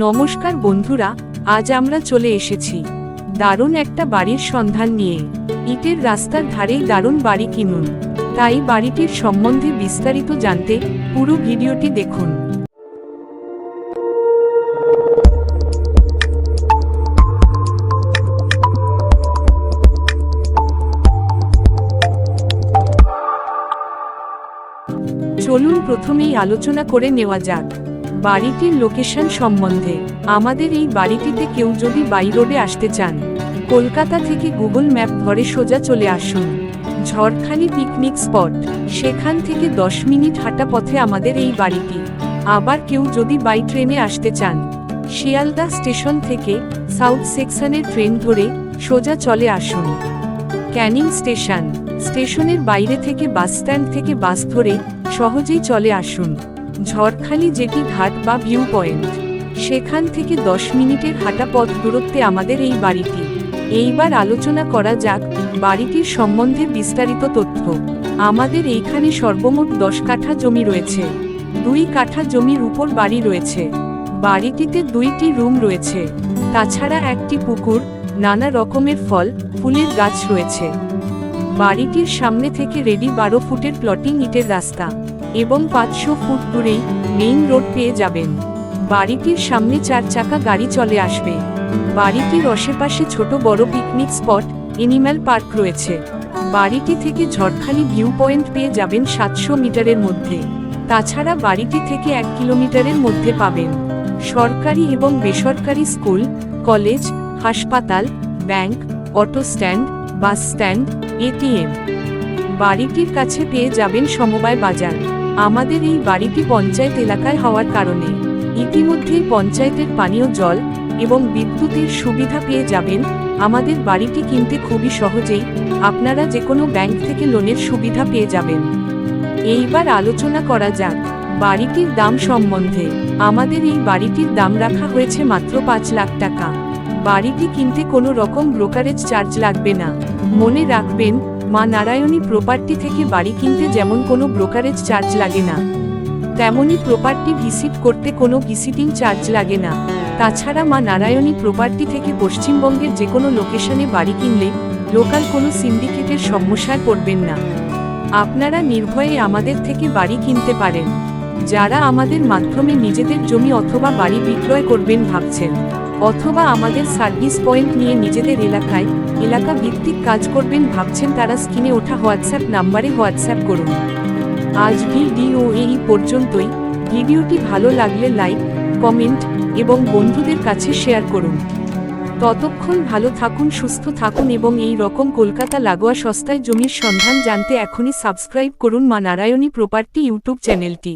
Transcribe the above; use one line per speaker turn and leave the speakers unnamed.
নমস্কার বন্ধুরা, আজ আমরা চলে এসেছি। দারুণ একটা বাড়ির সন্ধান নিয়ে। ইটের রাস্তার ধারেই দারুণ বাড়ি কিনুন। তাই বাড়িটির সম্বন্ধে বিস্তারিত জানতে পুরো ভিডিওটি দেখুন। চলুন প্রথমেই আলোচনা করে নেওয়া যাক। বাড়িটির লোকেশন সম্বন্ধে। আমাদের এই বাড়িটিতে কেউ যদি বাই রোডে আসতে চান, কলকাতা থেকে গুগল ম্যাপ ধরে সোজা চলে আসুন। ঝড়খালি পিকনিক স্পট সেখান থেকে দশ মিনিট হাঁটা পথে আমাদের এই বাড়িটি। আবার কেউ যদি বাই ট্রেনে আসতে চান, শিয়ালদা স্টেশন থেকে সাউথ সেকশনের ট্রেন ধরে সোজা চলে আসুন। ক্যানিং স্টেশন, স্টেশনের বাইরে থেকে বাস স্ট্যান্ড থেকে বাস ধরে সহজেই চলে আসুন। ঝড়খালি যেটি ঘাট বা ভিউ পয়েন্ট সেখান থেকে দশ মিনিটের হাঁটা পথ দূরত্বে আমাদের এই বাড়িটি। এইবার আলোচনা করা যাক বাড়িটির সম্বন্ধে বিস্তারিত তথ্য। আমাদের এইখানে সর্বমোট দশ কাঠা জমি রয়েছে। দুই কাঠা জমির উপর বাড়ি রয়েছে। বাড়িটিতে দুইটি রুম রয়েছে। তাছাড়া একটি পুকুর, নানা রকমের ফল, ফুলের গাছ রয়েছে। বাড়িটির সামনে থেকে রেডি বারো ফুটের প্লটিং ইটের রাস্তা। এবং পাঁচশো ফুট দূরেই মেইন রোড পেয়ে যাবেন। বাড়িটির সামনে চার চাকা গাড়ি চলে আসবে। বাড়িটির আশেপাশে ছোট বড় পিকনিক স্পট এনিম্যাল পার্ক রয়েছে। বাড়িটি থেকে ঝড়খালি ভিউ পয়েন্ট পেয়ে যাবেন সাতশো মিটারের মধ্যে। তাছাড়া বাড়িটি থেকে এক কিলোমিটারের মধ্যে পাবেন। সরকারি এবং বেসরকারি স্কুল, কলেজ, হাসপাতাল, bank, auto stand, bus stand ATM বাড়িটির কাছে পেয়ে যাবেন সমবায় বাজার। আমাদের এই বাড়িটি পঞ্চায়েত এলাকায় হওয়ার কারণে ইতিমধ্যেই পঞ্চায়েতের পানীয় জল এবং বিদ্যুতের সুবিধা পেয়ে যাবেন। আমাদের বাড়িটি কিনতে খুবই সহজেই আপনারা যে কোনো ব্যাংক থেকে লোনের সুবিধা পেয়ে যাবেন। এইবার আলোচনা করা যাক বাড়িটির দাম সম্বন্ধে। আমাদের এই বাড়িটির দাম রাখা হয়েছে মাত্র পাঁচ লাখ টাকা। বাড়িটি কিনতে কোনো রকম ব্রোকারেজ চার্জ লাগবে না। মনে রাখবেন মা নারায়ণী প্রপার্টি থেকে বাড়ি কিনতে যেমন কোনো ব্রোকারেজ চার্জ লাগে না, তেমনই প্রপার্টি ভিসিট করতে কোনো ভিসিটিং চার্জ লাগে না। তাছাড়া মা নারায়ণী প্রপার্টি থেকে পশ্চিমবঙ্গের যে কোনো লোকেশনে বাড়ি কিনলে লোকাল কোনো সিন্ডিকেটের সমস্যায় পড়বেন না। আপনারা নির্ভয়ে আমাদের থেকে বাড়ি কিনতে পারেন, যারা আমাদের মাধ্যমে নিজেদের জমি অথবা বাড়ি বিক্রয় করবেন ভাবছেন। অথবা আমাদের সার্ভিস পয়েন্ট নিয়ে নিজেদের এলাকায় এলাকা ভিত্তিক কাজ করবেন ভাবছেন তারা স্ক্রিনে ওঠা হোয়াটসঅ্যাপ নাম্বারে হোয়াটসঅ্যাপ করুন। আজ ভিডিও এই পর্যন্তই। ভিডিওটি ভালো লাগলে লাইক, কমেন্ট এবং বন্ধুদের কাছে শেয়ার করুন। ততক্ষণ ভালো থাকুন, সুস্থ থাকুন এবং এই রকম কলকাতা লাগোয়া সস্তায় জমির সন্ধান জানতে এখনই সাবস্ক্রাইব করুন মা নারায়ণী প্রপার্টি ইউটিউব চ্যানেলটি।